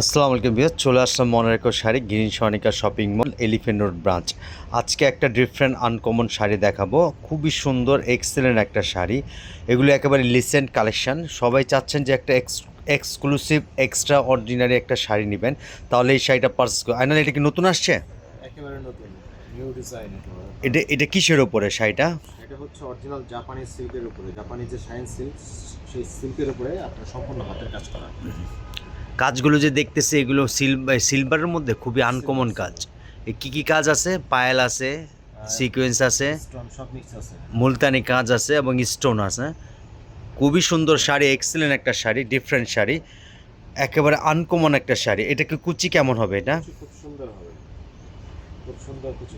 আসসালামু আলাইকুম বিয়ার চলে আসলাম মনের একটা sari Green Swarnika Shopping Mall Elephant Road branch. আজকে একটা ডিফারেন্ট আনকমন শাড়ি দেখাবো। খুবই সুন্দর এক্সেলেন্ট একটা শাড়ি। এগুলো একেবারে লিসেন্ট কালেকশন সবাই চাচ্ছেন যে একটা এক্স এক্সক্লুসিভ এক্সট্রা অর্ডিনারি একটা শাড়ি নেবেন। তাহলে এই শাড়িটা পারচেস করুন আইনাল এটা কি নতুন আসছে? একেবারে নতুন নিউ ডিজাইন এটা এটা কিসের ওপরে শাড়িটা? এটা হচ্ছে অরিজিনাল জাপানি সিল্কের উপরে। জাপানি যে শাইন সিল্ক সেই সিল্কের উপরে আপনার সম্পূর্ণ হাতের কাজ করা। কাজগুলো যে দেখতেছে এগুলো সিলভার সিলভারের মধ্যে খুবই আনকমন কাজ। কি কি কাজ আছে? পায়েল আছে সিকোয়েন্স আছে মুলতানি কাজ আছে এবং স্টোন আছে। খুবই সুন্দর শাড়ি এক্সেলেন্ট একটা শাড়ি ডিফারেন্ট শাড়ি। একেবারে আনকমন একটা শাড়ি। এটাকে কুচি কেমন হবে এটা? খুব সুন্দর হবে। খুব সুন্দর কিছু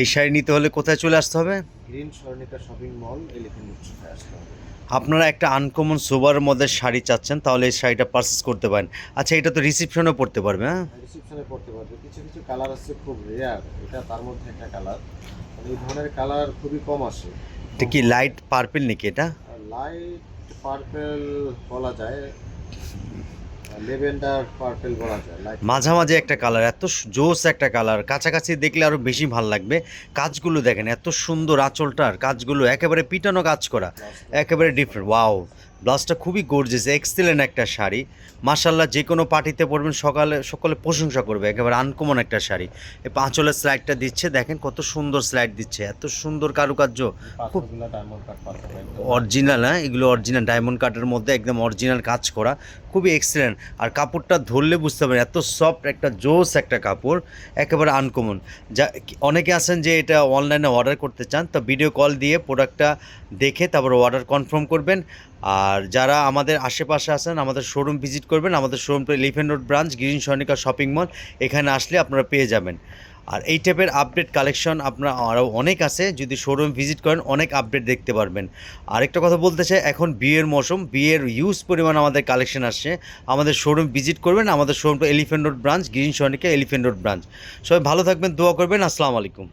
এই শাড়ি নিতে হলে কোথায় চলে আসতে হবে? Green Swarnika Shopping Mall Elephant Road আসতে হবে। আপনারা একটা আনকমন সোবার মধ্যে শাড়ি চাচ্ছেন তাহলে এই শাড়িটা পারচেস করতে পারেন। আচ্ছা এটা তো রিসিপশনেও পড়তে পারবে হ্যাঁ? রিসেপশনে পড়তে পারবে। কিছু কিছু কালার আছে খুব রেয়ার এটা তার মধ্যে একটা কালার এই ধরনের কালার খুবই কম আসে। এটা কি লাইট পার্পেল নাকি এটা? লাইট পার্পেল বলা যায়। লেভেন্ডার পার্পেল বলা যায় মাঝামাঝি একটা কালার এত জোস একটা কালার কাছাকাছি দেখলে আরও বেশি ভালো লাগবে। কাজগুলো দেখেন এত সুন্দর আঁচলটার কাজগুলো একেবারে পিটানো কাজ করা একেবারে ডিফারেন্ট ওয়াও ব্লাউজটা খুবই গর্জেস এক্সেলেন্ট একটা শাড়ি। মাসাল্লাহ যে কোনো পার্টিতে পরবেন সকালে সকলে প্রশংসা করবে একেবারে আনকমন একটা শাড়ি। এই পাঁচলের স্লাইডটা দিচ্ছে দেখেন কত সুন্দর স্লাইড দিচ্ছে এত সুন্দর কারুকার্য। খুব। অরিজিনাল হ্যাঁ এগুলো অরিজিনাল ডায়মন্ড কাটের মধ্যে একদম অরিজিনাল কাজ করা খুবই এক্সেলেন্ট আর কাপড়টা ধরলে বুঝতে পারেন এত সফট একটা জোস একটা কাপড় একেবারে আনকমন যা অনেকে আছেন যে এটা অনলাইনে অর্ডার করতে চান তো ভিডিও কল দিয়ে প্রোডাক্টটা দেখে তারপর অর্ডার কনফার্ম করবেন। আর যারা আমাদের আশেপাশে আছেন, আমাদের শোরুম ভিজিট করবেন, আমাদের শোরুমটা Elephant Road branch Green Swarnika Shopping Mall এখানে আসলে আপনারা পেয়ে যাবেন। আর এই টাইপের আপডেট কালেকশন আপনার আরও অনেক আছে, যদি শোরুম ভিজিট করেন, অনেক আপডেট দেখতে পারবেন। আরেকটা কথা বলতে চাই, এখন বিয়ের মৌসুম, বিয়ের ইউজ পরিমাণ আমাদের কালেকশন আসছে। আমাদের শোরুম ভিজিট করবেন, আমাদের শোরুমটা Elephant Road branch Green Swarnika Elephant Road branch সবাই ভালো থাকবেন, দোয়া করবেন, আসসালামু আলাইকুম।